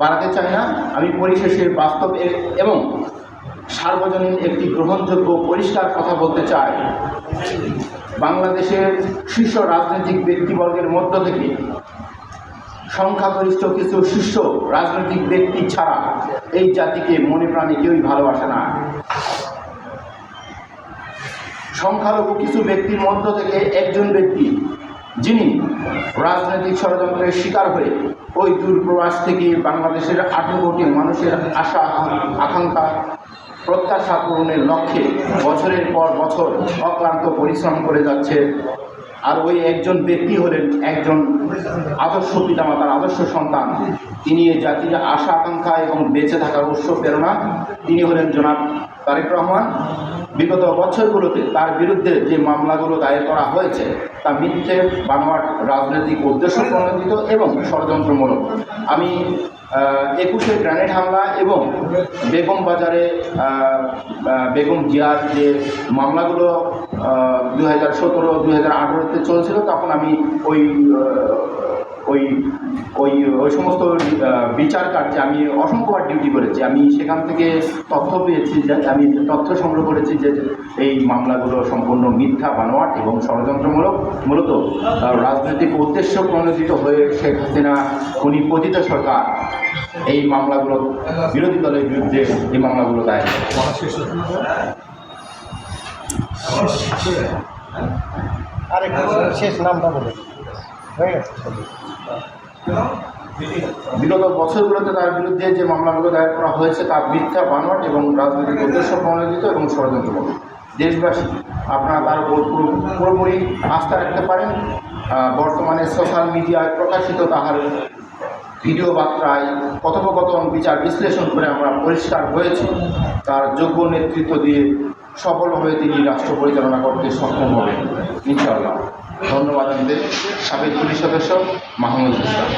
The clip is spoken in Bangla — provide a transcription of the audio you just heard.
বাড়াতে চাই না। আমি পরিশেষে বাস্তব এবং সার্বজনীন একটি গ্রহণযোগ্য পরিষ্কার কথা বলতে চাই। বাংলাদেশের শীর্ষ রাজনৈতিক ব্যক্তিবর্গের মধ্য থেকে সংখ্যাগরিষ্ঠ কিছু শীর্ষ রাজনৈতিক ব্যক্তি ছাড়া এই জাতিকে মনে প্রাণে কেউই ভালোবাসে না। সংখ্যালঘু কিছু ব্যক্তির মধ্য থেকে একজন ব্যক্তি যিনি রাজনৈতিক ষড়যন্ত্রের শিকার হয়ে ওই দূরপ্রবাস থেকে বাংলাদেশের আঠেরো কোটি মানুষের আশা, আকাঙ্ক্ষা প্রত্যাশা পূরণের লক্ষ্যে বছরের পর বছর অক্লান্ত পরিশ্রম করে যাচ্ছে আর ওই একজন ব্যক্তি হলেন একজন আদর্শ পিতামাতার আদর্শ সন্তান। তিনি এই জাতির আশা, আকাঙ্ক্ষা এবং বেঁচে থাকার উৎস প্রেরণা তিনি হলেন জনাব তারেক রহমান। বিগত বছরগুলোতে তার বিরুদ্ধে যে মামলাগুলো দায়ের করা হয়েছে, তা মিথ্যে, বানোয়াট, রাজনৈতিক উদ্দেশ্য প্রণোদিত এবং ষড়যন্ত্রমূলক। আমি একুশে গ্রেনেড হামলা এবং বেগম বাজারে বেগম জিয়ার যে মামলাগুলো দু হাজার সতেরো দু হাজার আঠেরোতে চলছিল, তখন আমি ওই ওই ওই ওই সমস্ত বিচার কার্যে আমি অসংখ্যবার ডিউটি করেছি। আমি সেখান থেকে তথ্য পেয়েছি যে, আমি তথ্য সংগ্রহ করেছি যে, এই মামলাগুলো সম্পূর্ণ মিথ্যা, বানোয়াট এবং ষড়যন্ত্রমূলক, মূলত রাজনৈতিক উদ্দেশ্য প্রণোদিত হয়ে শেখ হাসিনা, উনি পতিত সরকার, এই মামলাগুলো, বিরোধী দলের বিরুদ্ধে এই মামলাগুলো দায়ের শেষ নামটা বলে হয়ে গেছে। বিগত বছরগুলোতে তার বিরুদ্ধে যে মামলাগুলো দায়ের করা হয়েছে, তা মিথ্যা, বানোয়াট এবং রাজনৈতিক উদ্দেশ্য প্রণোদিত এবং ষড়যন্ত্রমূলক দেশবাসী, আপনারা তার উপর পুরো- পুরোপুরি আস্থা রাখতে পারেন। বর্তমানে সোশ্যাল মিডিয়ায় প্রকাশিত তাহার ভিডিও বার্তায় কথোপকথন, বিচার বিশ্লেষণ করে আমরা পরিষ্কার হয়েছি। তার যোগ্য নেতৃত্ব দিয়ে সফলভাবে তিনি রাষ্ট্র পরিচালনা করতে সক্ষম হবেন, ইনশাআল্লাহ। ধন্যবাদ আমাদের সাবেক পুলিশ সদস্য মাহমুদ ইসলাম